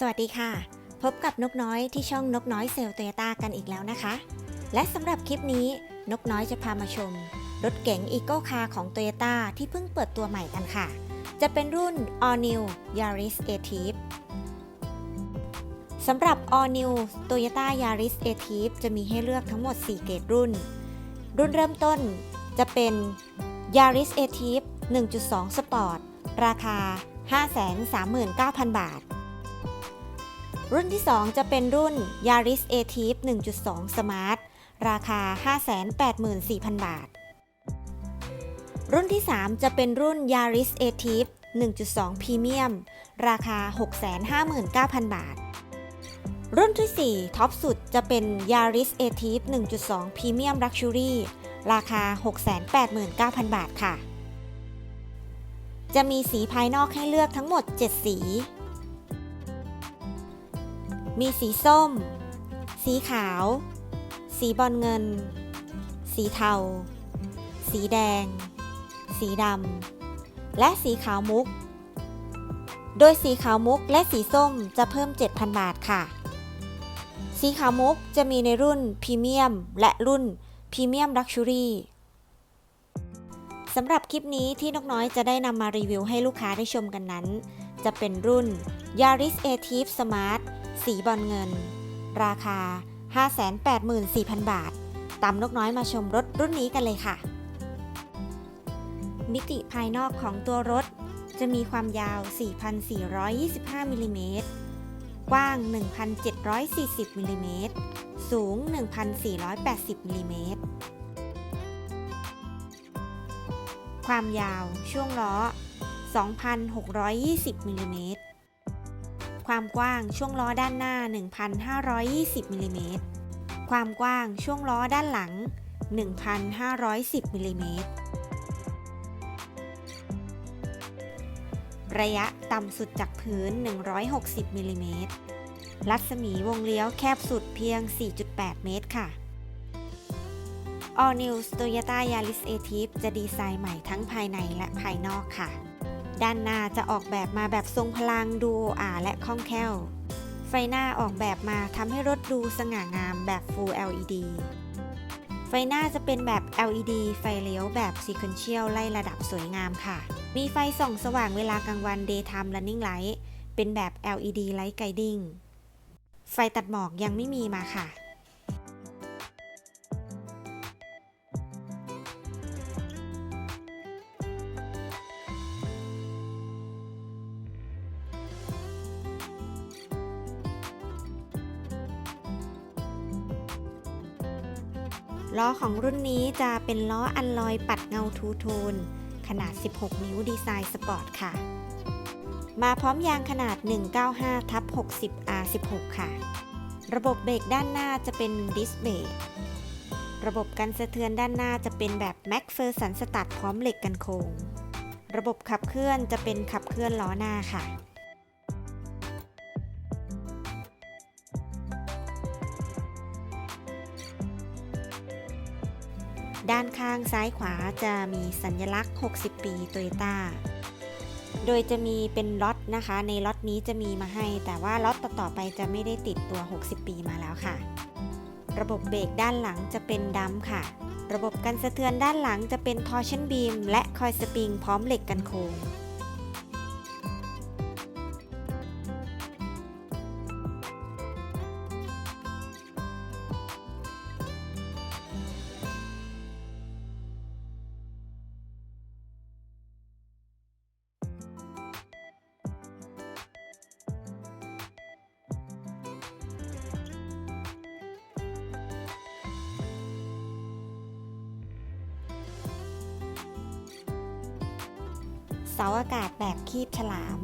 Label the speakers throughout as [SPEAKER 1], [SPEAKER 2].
[SPEAKER 1] สวัสดีค่ะ พบกับนกน้อยที่ช่องนกน้อยเซลล์โตโยต้ากันอีกแล้วนะคะ และสำหรับคลิปนี้นกน้อยจะพามาชม รถเก๋งอีโก้คาร์ของโตโยต้าที่เพิ่งเปิดตัวใหม่กันค่ะ จะเป็นรุ่น All New Yaris a t i v e สำหรับ All New Toyota Yaris a t i v e จะมีให้เลือกทั้งหมด 4 เกรดรุ่น รุ่นเริ่มต้นจะเป็น Yaris a t i v e 1.2 Sport ราคา 539,000 บาท รุ่นที่ 2 จะเป็นรุ่น Yaris a t i v e 1.2 Smart ราคา 584,000 บาท รุ่นที่ 3 จะเป็นรุ่น Yaris a t i v e 1.2 Premium ราคา 659,000 บาท รุ่นที่ 4 ท็อปสุดจะเป็น Yaris a t i v e 1.2 Premium Luxury ราคา 689,000 บาทค่ะ จะมีสีภายนอกให้เลือกทั้งหมด 7 สี มีสีส้ม สีขาว สีบอลเงิน สีเทา สีแดง สีดำ และสีขาวมุก โดยสีขาวมุกและสีส้มจะเพิ่ม 7,000 บาทค่ะ สีขาวมุกจะมีในรุ่นพรีเมียมและรุ่นพรีเมียมลักชูรี่สำหรับคลิปนี้ที่นกน้อยจะได้นำมารีวิวให้ลูกค้าได้ชมกันนั้น จะเป็นรุ่น Yaris a t i v Smart สีบอลเงิน ราคา 584,000 บาท ตามนกน้อยมาชมรถรุ่นนี้กันเลยค่ะ มิติภายนอกของตัวรถจะมีความยาว 4,425มิลลิเมตรกว้าง 1,740มิลลิเมตรสูง 1,480มิลลิเมตรความยาวช่วงล้อ 2,620มิลลิเมตร ความกว้างช่วงล้อด้านหน้า 1,520มิลลิเมตร ความกว้างช่วงล้อด้านหลัง 1,510มิลลิเมตร ระยะต่ำสุดจากพื้น 160มิลลิเมตร รัศมีวงเลี้ยวแคบสุดเพียง 4.8 เมตรค่ะ All New Toyota Yaris a t i v e จะดีไซน์ใหม่ทั้งภายในและภายนอกค่ะ ด้านหน้าจะออกแบบมาแบบทรงพลังดูอ่าและคล่องแคล่ว ไฟหน้าออกแบบมาทำให้รถดูสง่างามแบบ Full LED ไฟหน้าจะเป็นแบบ LED ไฟเลี้ยวแบบ Sequential ไล่ระดับสวยงามค่ะ มีไฟส่องสว่างเวลากลางวัน Daytime Running Light เป็นแบบ LED Light Guiding ไฟตัดหมอกยังไม่มีมาค่ะ ของรุ่นนี้จะเป็นล้ออัลลอยปัดเงาทูโทน ขนาด 16 นิ้วดีไซน์สปอร์ตค่ะ มาพร้อมยางขนาด 195ทับ60 R16 ค่ะ ระบบเบรกด้านหน้าจะเป็นดิสเบรกระบบกันสะเทือนด้านหน้าจะเป็นแบบแม็กเฟอร์สันสตัดพร้อมเหล็กกันโคง ระบบขับเคลื่อนจะเป็นขับเคลื่อนล้อหน้าค่ะ ด้านข้างซ้ายขวาจะมีสัญลักษณ์ 60 ปีโตโยต้า โดยจะมีเป็นล็อตนะคะ ในล็อตนี้จะมีมาให้ แต่ว่าล็อตต่อๆไปจะไม่ได้ติดตัว 60 ปีมาแล้วค่ะ ระบบเบรกด้านหลังจะเป็นดัมค่ะ ระบบกันสะเทือนด้านหลังจะเป็นทอร์ชันบีมและคอยสปริงพร้อมเหล็กกันโค้ง เสาอากาศแบบคีบฉลาม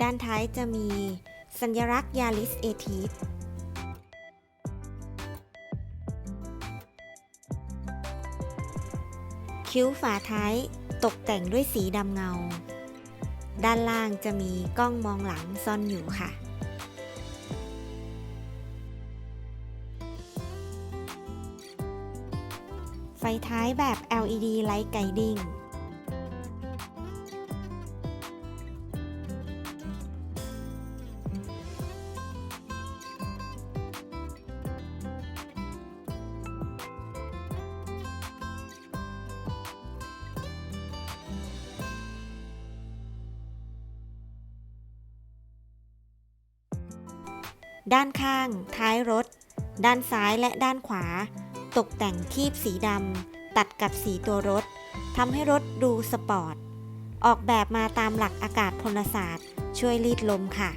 [SPEAKER 1] ด้านท้ายจะมีสัญลักษณ์ยาลิสเอทีฟ คิ้วฝาท้ายตกแต่งด้วยสีดำเงา ด้านล่างจะมีกล้องมองหลังซ่อนอยู่ค่ะ ไฟท้ายแบบ LED Light Guiding ด้านข้าง ท้ายรถ ด้านซ้ายและด้านขวา ตกแต่งคีบสีดำตัดกับสีตัวรถทำให้รถดูสปอร์ต ออกแบบมาตามหลักอากาศพลศาสตร์ ช่วยรีดลมค่ะ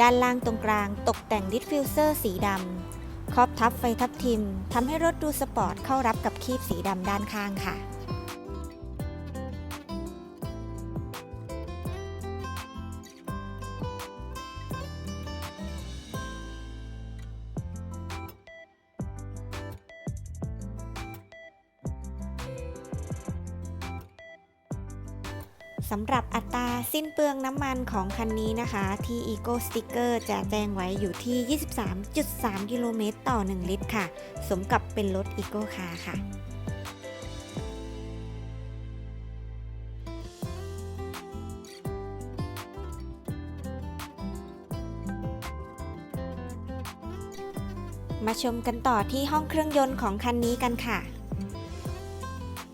[SPEAKER 1] ด้านล่างตรงกลางตกแต่งดิฟฟิวเซอร์สีดำครอบทับไฟทับทิมทำให้รถดูสปอร์ตเข้ารับกับคีบสีดำด้านข้างค่ะ สำหรับอัตราสิ้นเปลืองน้ำมันของคันนี้นะคะ ที่ Eco Sticker จะแจ้งไว้อยู่ที่ 23.3 กิโลเมตรต่อ 1 ลิตรค่ะ สมกับเป็นรถ Eco Car ค่ะมาชมกันต่อที่ห้องเครื่องยนต์ของคันนี้กันค่ะ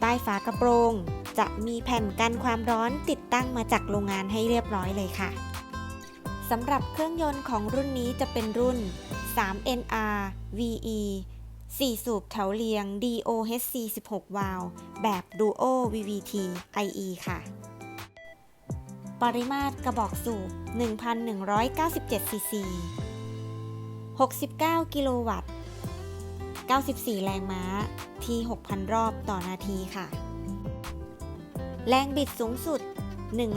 [SPEAKER 1] ใต้ฝากระโปรง จะมีแผ่นกันความร้อนติดตั้งมาจากโรงงานให้เรียบร้อยเลยค่ะสำหรับเครื่องยนต์ของรุ่นนี้จะเป็นรุ่น 3NR VE 4 สูบแถวเรียง DOHC 16 วาล์วแบบ Duo VVT IE ค่ะ ปริมาตรกระบอกสูบ 1,197 ซีซี 69 กิโลวัตต์ 94 แรงม้า ที่ 6,000 รอบต่อนาทีค่ะ แรงบิดสูงสุด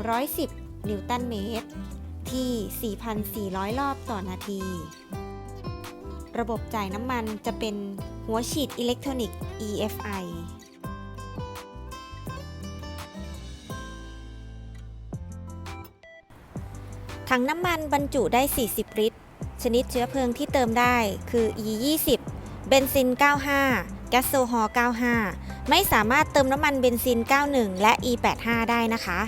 [SPEAKER 1] 110 นิวตันเมตร ที่ 4,400 รอบต่อนาที ระบบจ่ายน้ำมันจะเป็นหัวฉีดอิเล็กทรอนิกส์ EFI ถังน้ำมันบรรจุได้ 40 ลิตร ชนิดเชื้อเพลิงที่เติมได้คือ E20 เบนซิน 95 แก๊สโซฮอล์ 95 ไม่สามารถเติมน้ำมันเบนซิน 91 และ E85 ได้นะคะ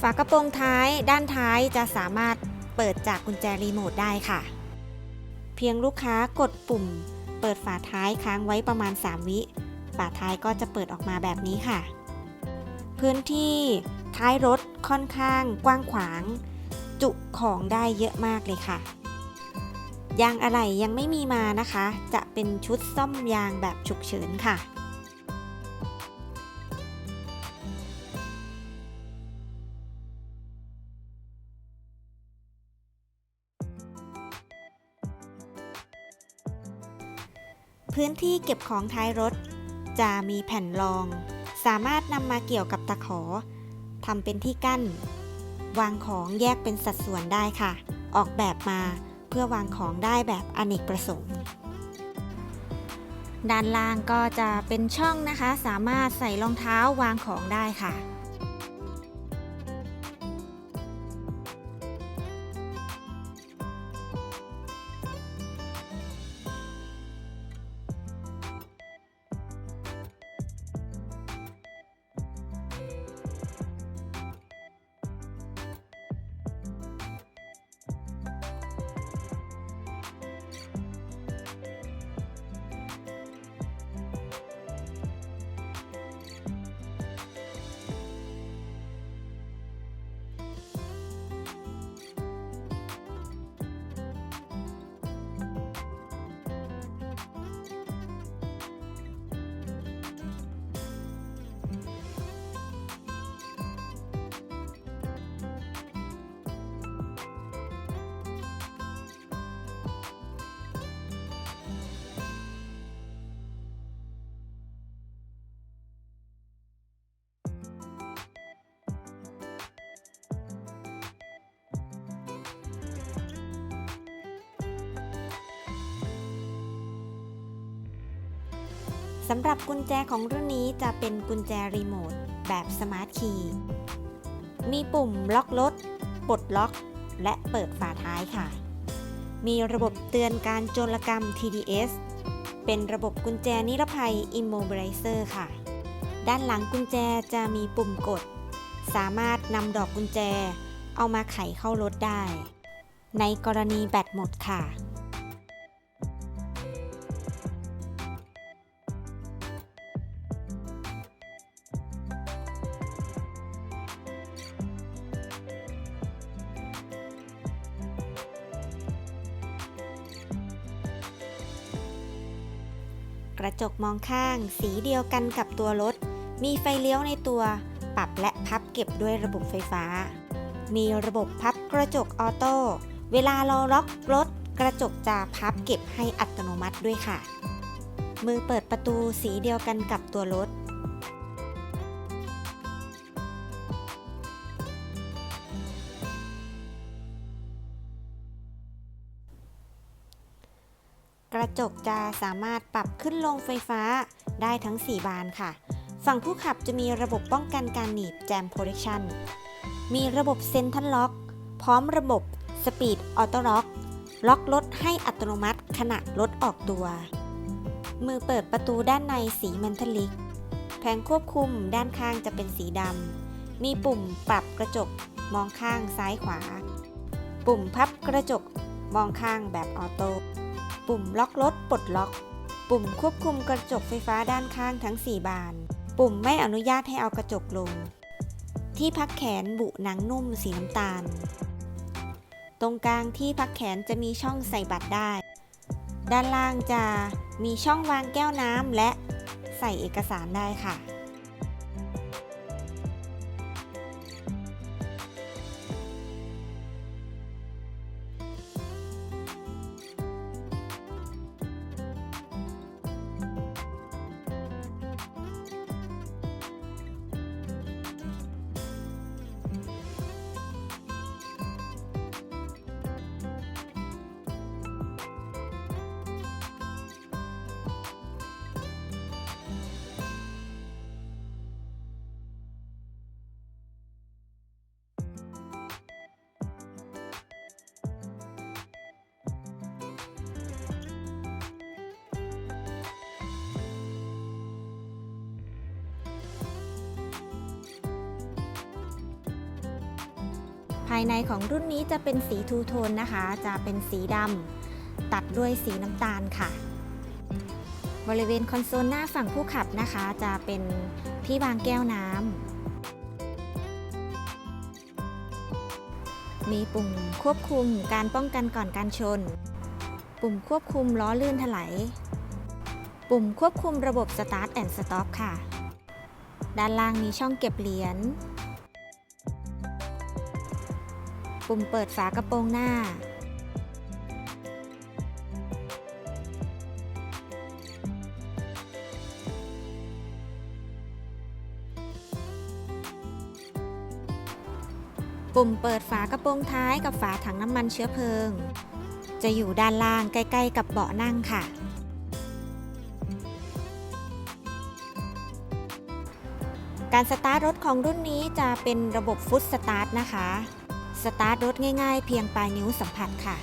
[SPEAKER 1] ฝากระโปรงท้ายด้านท้ายจะสามารถเปิดจากกุญแจรีโมทได้ค่ะ เพียงลูกค้ากดปุ่ม เปิดฝาท้ายค้างไว้ประมาณ 3 วิฝาท้ายก็จะเปิดออกมาแบบนี้ค่ะ พื้นที่ท้ายรถค่อนข้างกว้างขวาง จุของได้เยอะมากเลยค่ะ ยางอะไหล่ยังไม่มีมานะคะ จะเป็นชุดซ่อมยางแบบฉุกเฉินค่ะพื้นที่เก็บของท้ายรถ จะมีแผ่นรอง สามารถนำมาเกี่ยวกับตะขอทำเป็นที่กั้น วางของแยกเป็นสัดส่วนได้ค่ะ ออกแบบมา พื่อวางของได้แบบอเนกประสงค์ ด้านล่างก็จะเป็นช่องนะคะ สามารถใส่รองเท้าวางของได้ค่ะ สำหรับกุญแจของรุ่นนี้จะเป็นกุญแจรีโมทแบบสมาร์ทคีย์ มีปุ่มล็อกรถปลดล็อก และเปิดฝาท้ายค่ะ มีระบบเตือนการโจรกรรม TDS เป็นระบบกุญแจนิรภัย Immobilizer ค่ะ ด้านหลังกุญแจจะมีปุ่มกด สามารถนำดอกกุญแจ เอามาไขเข้ารถได้ ในกรณีแบตหมดค่ะ กระจกมองข้าง สีเดียวกันกับตัวรถ มีไฟเลี้ยวในตัว ปรับและพับเก็บด้วยระบบไฟฟ้า มีระบบพับกระจกออโต้ เวลาเราล็อกรถ กระจกจะพับเก็บให้อัตโนมัติด้วยค่ะ มือเปิดประตูสีเดียวกันกับตัวรถ จกจะสามารถปรับขึ้นลงไฟฟ้าได้ทั้ง 4 บานค่ะ ฝั่งผู้ขับจะมีระบบป้องกันการหนีบแจม Protection มีระบบเซนทันล็อก พร้อมระบบสปีดออโต้ล็อก ล็อกรถให้อัตโนมัติขณะรถออกตัว มือเปิดประตูด้านในสีเมนทัลลิก แผงควบคุมด้านข้างจะเป็นสีดำ มีปุ่มปรับกระจกมองข้างซ้ายขวา ปุ่มพับกระจกมองข้างแบบออโต้ ปุ่มล็อกรถปลดล็อก ปุ่มควบคุมกระจกไฟฟ้าด้านข้างทั้ง 4 บาน ปุ่มไม่อนุญาตให้เอากระจกลง ที่พักแขนบุหนังนุ่มสีน้ำตาล ตรงกลางที่พักแขนจะมีช่องใส่บัตรได้ ด้านล่างจะมีช่องวางแก้วน้ำและใส่เอกสารได้ค่ะ ภายในของรุ่นนี้จะเป็นสีทูโทนนะคะ จะเป็นสีดำตัดด้วยสีน้ำตาลค่ะ บริเวณคอนโซลหน้าฝั่งผู้ขับนะคะ จะเป็นที่วางแก้วน้ำมีปุ่มควบคุมการป้องกันก่อนการชน ปุ่มควบคุมล้อลื่นถลายปุ่มควบคุมระบบ Start and Stop ค่ะ ด้านล่างมีช่องเก็บเหรียญ ปุ่มเปิดฝากระโปรงหน้า ปุ่มเปิดฝากระโปรงท้ายกับฝาถังน้ำมันเชื้อเพลิง จะอยู่ด้านล่างใกล้ ๆ กับเบาะนั่งค่ะการสตาร์ทรถของรุ่นนี้จะเป็นระบบฟุตสตาร์ทนะคะ สตาร์ทรถง่ายๆ เพียงปลายนิ้วสัมผัสค่ะ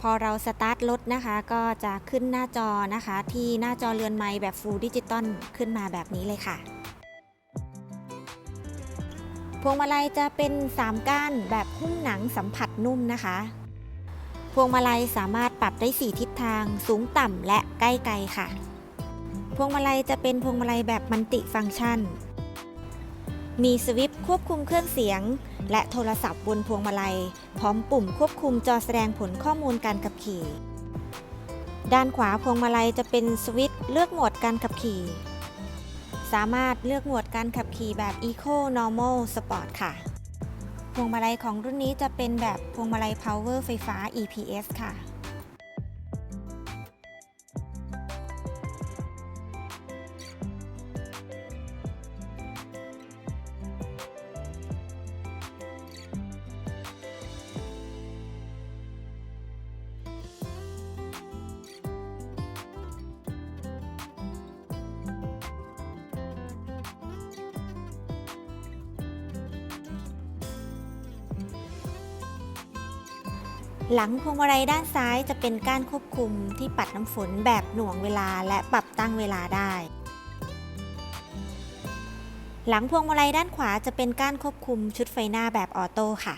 [SPEAKER 1] พอเราสตาร์ทรถนะคะ ก็จะขึ้นหน้าจอนะคะ ที่หน้าจอเรือนไม้แบบฟูลดิจิตอลขึ้นมาแบบนี้เลยค่ะ พวงมาลัยจะเป็น 3 ก้านแบบหุ้มหนังสัมผัสนุ่มนะคะ พวงมาลัยสามารถปรับได้ 4 ทิศทาง สูงต่ำและใกล้ไกลค่ะ พวงมาลัยจะเป็นพวงมาลัยแบบมัลติฟังก์ชัน มีสวิตควบคุมเครื่องเสียง และโทรศัพท์บนพวงมาลัย พร้อมปุ่มควบคุมจอแสดงผลข้อมูลการขับขี่ ด้านขวาพวงมาลัยจะเป็นสวิตช์เลือกโหมดการขับขี่ สามารถเลือกโหมดการขับขี่แบบ Eco Normal Sport ค่ะ พวงมาลัยของรุ่นนี้จะเป็นแบบพวงมาลัย Power ไฟฟ้า EPS ค่ะ หลังพวงมาลัยด้านซ้ายจะเป็นก้านควบคุมที่ปัดน้ำฝนแบบหน่วงเวลาและปรับตั้งเวลาได้ หลังพวงมาลัยด้านขวาจะเป็นก้านควบคุมชุดไฟหน้าแบบออโต้ค่ะ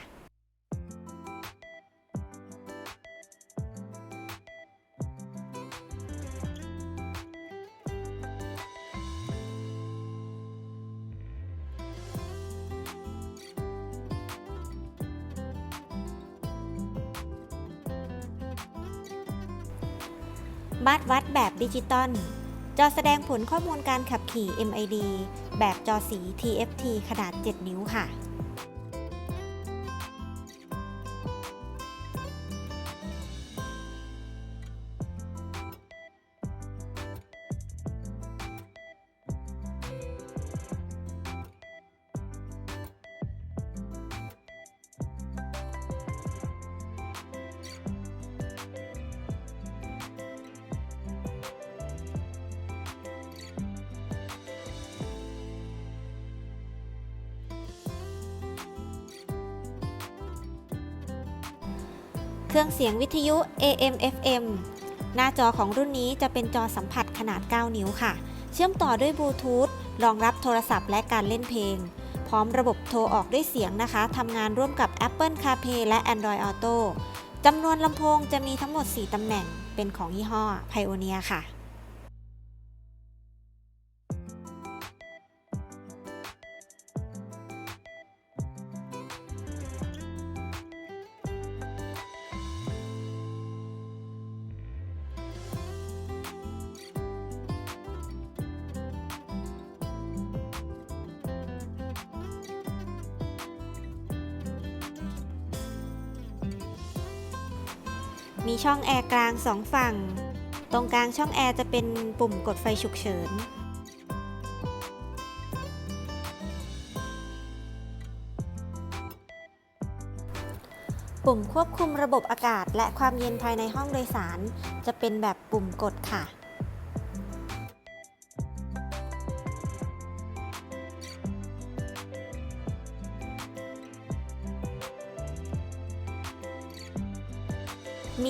[SPEAKER 1] ดิจิตอลจอแสดงผลข้อมูลการขับขี่ MID แบบจอสี TFT ขนาด 7 นิ้วค่ะ เครื่องเสียงวิทยุ AM FM หน้าจอของรุ่นนี้จะเป็นจอสัมผัสขนาด 9 นิ้วค่ะ เชื่อมต่อด้วยบลูทูธรองรับโทรศัพท์และการเล่นเพลง พร้อมระบบโทรออกด้วยเสียงนะคะทำงานร่วมกับ Apple CarPlay และ Android Auto จำนวนลำโพงจะมีทั้งหมด 4 ตำแหน่งเป็นของยี่ห้อ Pioneer ค่ะ มีช่องแอร์กลางสองฝั่ง ตรงกลางช่องแอร์จะเป็นปุ่มกดไฟฉุกเฉิน ปุ่มควบคุมระบบอากาศและความเย็นภายในห้องโดยสาร จะเป็นแบบปุ่มกดค่ะ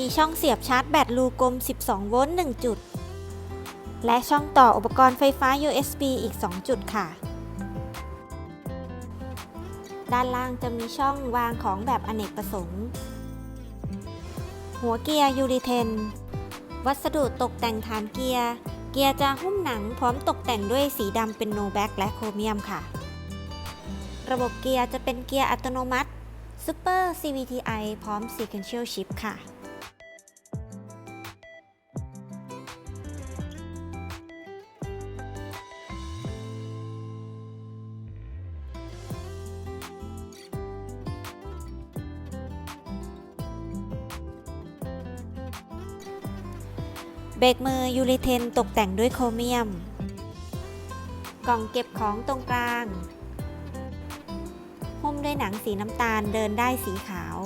[SPEAKER 1] มีช่องเสียบชาร์จแบตรูกลม 12 โวลต์ 1 จุด และช่องต่ออุปกรณ์ไฟฟ้า USB อีก 2 จุดค่ะ ด้านล่างจะมีช่องวางของแบบอเนกประสงค์ หัวเกียร์ยูริเทน วัสดุตกแต่งฐานเกียร์ เกียร์จะหุ้มหนังพร้อมตกแต่งด้วยสีดำเป็นโนแบ็กและโครเมียมค่ะ ระบบเกียร์จะเป็นเกียร์อัตโนมัติ Super CVTi พร้อม Sequential Shift ค่ะ เบรกมือยูริเทนตกแต่งด้วยโครเมียม กล่องเก็บของตรงกลาง หุ้มด้วยหนังสีน้ำตาลเดินได้สีขาว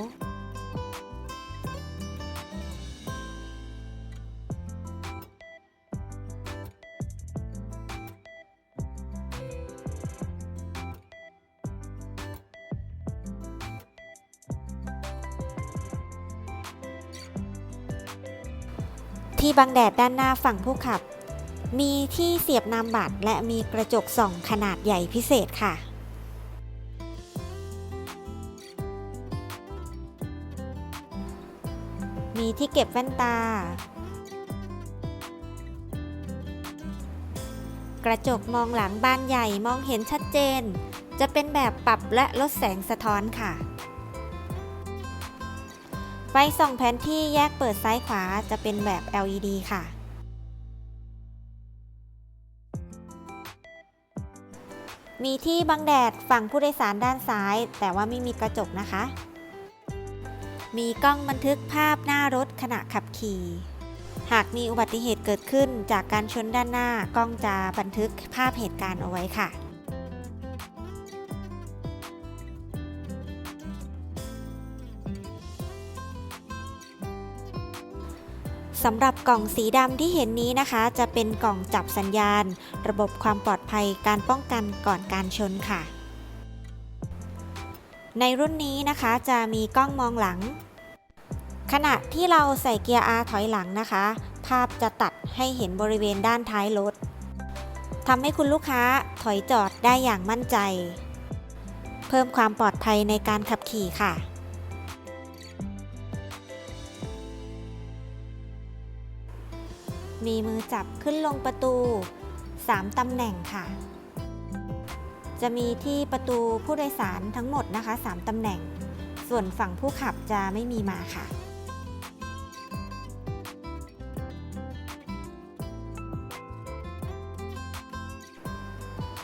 [SPEAKER 1] ที่บังแดดด้านหน้าฝั่งผู้ขับ มีที่เสียบนามบัตรและมีกระจกส่องขนาดใหญ่พิเศษค่ะ มีที่เก็บแว่นตา กระจกมองหลังบานใหญ่มองเห็นชัดเจน จะเป็นแบบปรับและลดแสงสะท้อนค่ะ ไฟส่องแผนที่แยกเปิดซ้ายขวาจะเป็นแบบ LED ค่ะ มีที่บังแดดฝั่งผู้โดยสารด้านซ้าย แต่ว่าไม่มีกระจกนะคะ มีกล้องบันทึกภาพหน้ารถขณะขับขี่ หากมีอุบัติเหตุเกิดขึ้นจากการชนด้านหน้ากล้องจะบันทึกภาพเหตุการณ์เอาไว้ค่ะ สำหรับกล่องสีดำที่เห็นนี้นะคะ จะเป็นกล่องจับสัญญาณ ระบบความปลอดภัยการป้องกันก่อนการชนค่ะ ในรุ่นนี้นะคะจะมีกล้องมองหลัง ขณะที่เราใส่เกียร์ R ถอยหลังนะคะ ภาพจะตัดให้เห็นบริเวณด้านท้ายรถทำให้คุณลูกค้าถอยจอดได้อย่างมั่นใจ เพิ่มความปลอดภัยในการขับขี่ค่ะ มีมือจับขึ้นลงประตู 3ตำแหน่งค่ะ จะมีที่ประตูผู้โดยสารทั้งหมดนะคะ 3ตำแหน่ง ส่วนฝั่งผู้ขับจะไม่มีมาค่ะ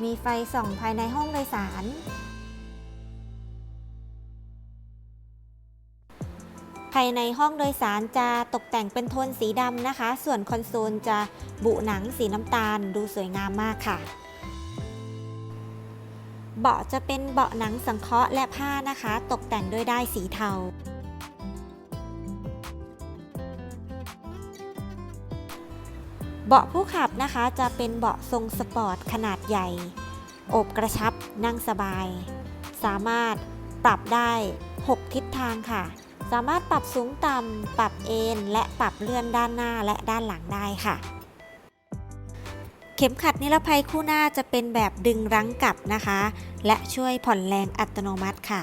[SPEAKER 1] มีไฟส่องภายในห้องโดยสารายในห้องโดยสารจะตกแต่งเป็นโทนสีดำนะคะ ส่วนคอนโซลจะบุหนังสีน้ำตาล ดูสวยงามมากค่ะ เบาะจะเป็นเบาะหนังสังเคราะห์และผ้านะคะ ตกแต่งด้วยด้ายสีเทา เบาะผู้ขับนะคะจะเป็นเบาะทรงสปอร์ตขนาดใหญ่ อบกระชับนั่งสบาย สามารถปรับได้ 6 ทิศทางค่ะ สามารถปรับสูงต่ำ ปรับเอนและปรับเลื่อนด้านหน้าและด้านหลังได้ค่ะ เข็มขัดนิรภัยคู่หน้าจะเป็นแบบดึงรั้งกลับนะคะ และช่วยผ่อนแรงอัตโนมัติค่ะ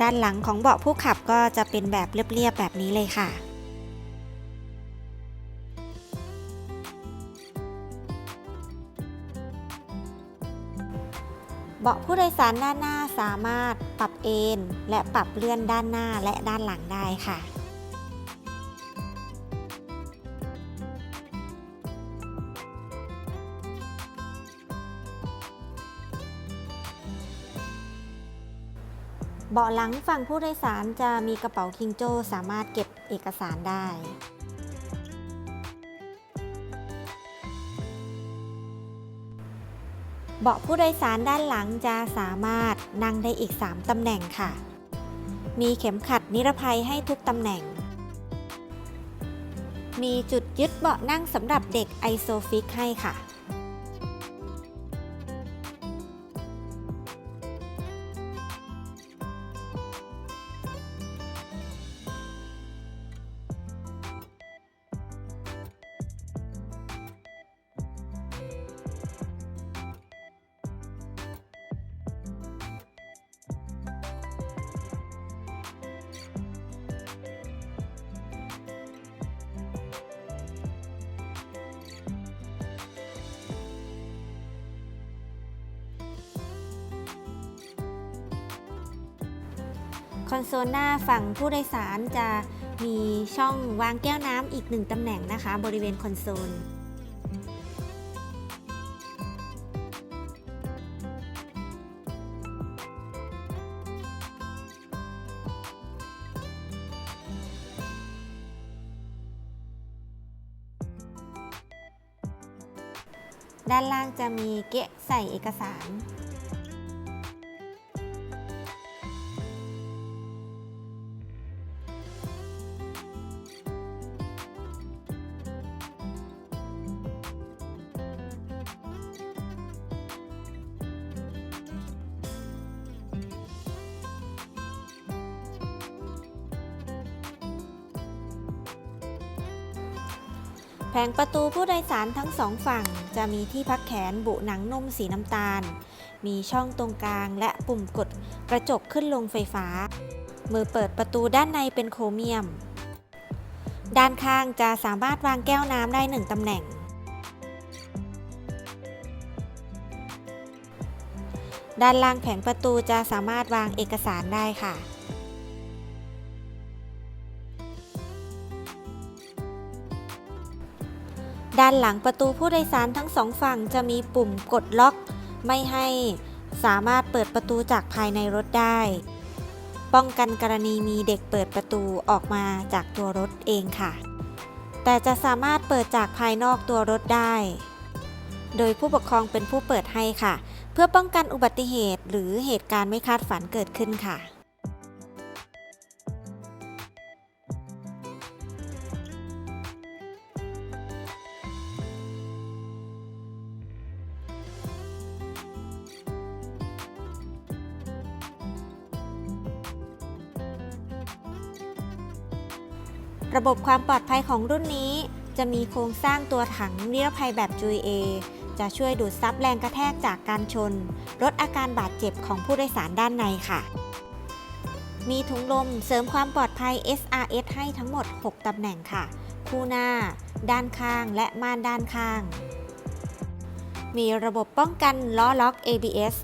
[SPEAKER 1] ด้านหลังของเบาะผู้ขับก็จะเป็นแบบเรียบๆแบบนี้เลยค่ะ เบาะผู้โดยสารด้านหน้าสามารถปรับเอนและปรับเลื่อนด้านหน้าและด้านหลังได้ค่ะเบาะหลังฝั่งผู้โดยสารจะมีกระเป๋าคิงโจ้สามารถเก็บเอกสารได้ บาะผู้โดยสารด้านหลังจะสามารถนั่งได้อีก 3 ตำแหน่งค่ะ มีเข็มขัดนิรภัยให้ทุกตำแหน่ง มีจุดยึดเบาะนั่งสำหรับเด็กไอโซฟิกให้ค่ะ คอนโซลหน้าฝั่งผู้โดยสารจะมีช่องวางแก้วน้ำอีกหนึ่งตำแหน่งนะคะ บริเวณคอนโซลด้านล่างจะมีเกะใส่เอกสาร งประตูผู้โดยสารทั้งสองฝั่ง จะมีที่พักแขนบุหนังนุ่มสีน้ำตาล มีช่องตรงกลางและปุ่มกดกระจกขึ้นลงไฟฟ้า มือเปิดประตูด้านในเป็นโครเมียม ด้านข้างจะสามารถวางแก้วน้ำได้หนึ่งตำแหน่ง ด้านล่างแผงประตูจะสามารถวางเอกสารได้ค่ะ ด้านหลังประตูผู้โดยสารทั้งสองฝั่งจะมีปุ่มกดล็อก ไม่ให้สามารถเปิดประตูจากภายในรถได้ ป้องกันกรณีมีเด็กเปิดประตูออกมาจากตัวรถเองค่ะ แต่จะสามารถเปิดจากภายนอกตัวรถได้ โดยผู้ปกครองเป็นผู้เปิดให้ค่ะ เพื่อป้องกันอุบัติเหตุหรือเหตุการณ์ไม่คาดฝันเกิดขึ้นค่ะ ระบบความปลอดภัยของรุ่นนี้ จะมีโครงสร้างตัวถังนิรภัยแบบ JUA จะช่วยดูดซับแรงกระแทกจากการชน ลดอาการบาดเจ็บของผู้โดยสารด้านในค่ะ มีถุงลมเสริมความปลอดภัย SRS ให้ทั้งหมด 6 ตำแหน่งค่ะ คู่หน้า ด้านข้างและม่านด้านข้าง มีระบบป้องกันล้อล็อก ABS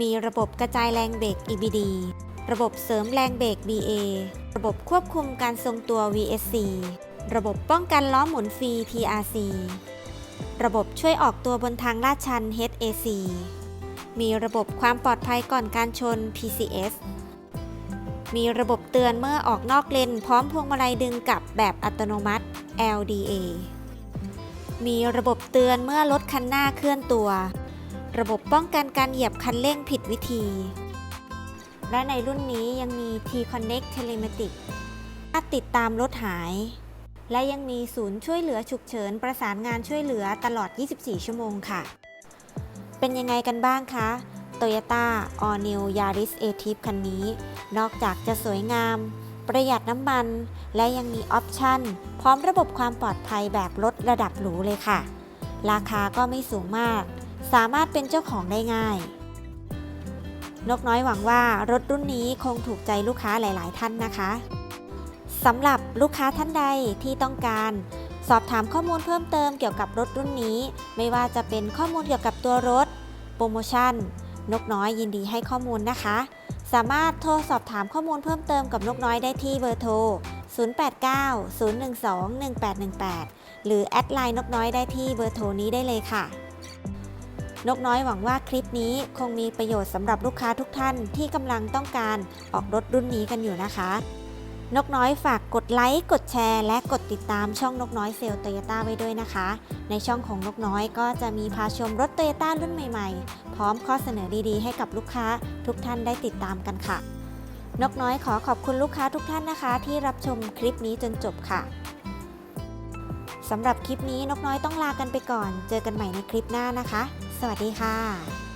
[SPEAKER 1] มีระบบกระจายแรงเบรก EBD ระบบเสริมแรงเบรก BA ระบบควบคุมการทรงตัว VSC ระบบป้องกันล้อหมุนฟรี TRC ระบบช่วยออกตัวบนทางลาดชัน HAC มีระบบความปลอดภัยก่อนการชน PCS มีระบบเตือนเมื่อออกนอกเลน พร้อมพวงมาลัยดึงกลับแบบอัตโนมัติ LDA มีระบบเตือนเมื่อรถคันหน้าเคลื่อนตัว ระบบป้องกันการเหยียบคันเร่งผิดวิธี และในรุ่นนี้ยังมี T-Connect Telematic อาจติดตามรถหาย และยังมีศูนย์ช่วยเหลือฉุกเฉิน ประสานงานช่วยเหลือตลอด 24 ชั่วโมงค่ะ เป็นยังไงกันบ้างคะ Toyota All New Yaris a t i v คันนี้ นอกจากจะสวยงาม ประหยัดน้ำมัน และยังมีออปชั่น พร้อมระบบความปลอดภัยแบบรถระดับหรูเลยค่ะ ราคาก็ไม่สูงมาก สามารถเป็นเจ้าของได้ง่าย นกน้อยหวังว่ารถรุ่นนี้คงถูกใจลูกค้าหลาย ๆ ท่านนะคะสำหรับลูกค้าท่านใดที่ต้องการสอบถามข้อมูลเพิ่มเติมเกี่ยวกับรถรุ่นนี้ ไม่ว่าจะเป็นข้อมูลเกี่ยวกับตัวรถ โปรโมชั่น นกน้อยยินดีให้ข้อมูลนะคะ สามารถโทรสอบถามข้อมูลเพิ่มเติมกับนกน้อยได้ที่เบอร์โทร 089-012-1818 หรือแอดไลน์นกน้อยได้ที่เบอร์โทรนี้ได้เลยค่ะ นกน้อยหวังว่าคลิปนี้คงมีประโยชน์สำหรับลูกค้าทุกท่านที่กำลังต้องการออกรถรุ่นนี้กันอยู่นะคะ นกน้อยฝากกดไลค์ กดแชร์ และกดติดตามช่องนกน้อยเซลล์โตโยต้าไว้ด้วยนะคะ ในช่องของนกน้อยก็จะมีพาชมรถโตโยต้ารุ่นใหม่ๆ พร้อมข้อเสนอดีๆ ให้กับลูกค้าทุกท่านได้ติดตามกันค่ะ นกน้อยขอขอบคุณลูกค้าทุกท่านนะคะ ที่รับชมคลิปนี้จนจบค่ะสำหรับคลิปนี้นกน้อยต้องลากันไปก่อน เจอกันใหม่ในคลิปหน้านะคะ สวัสดีค่ะ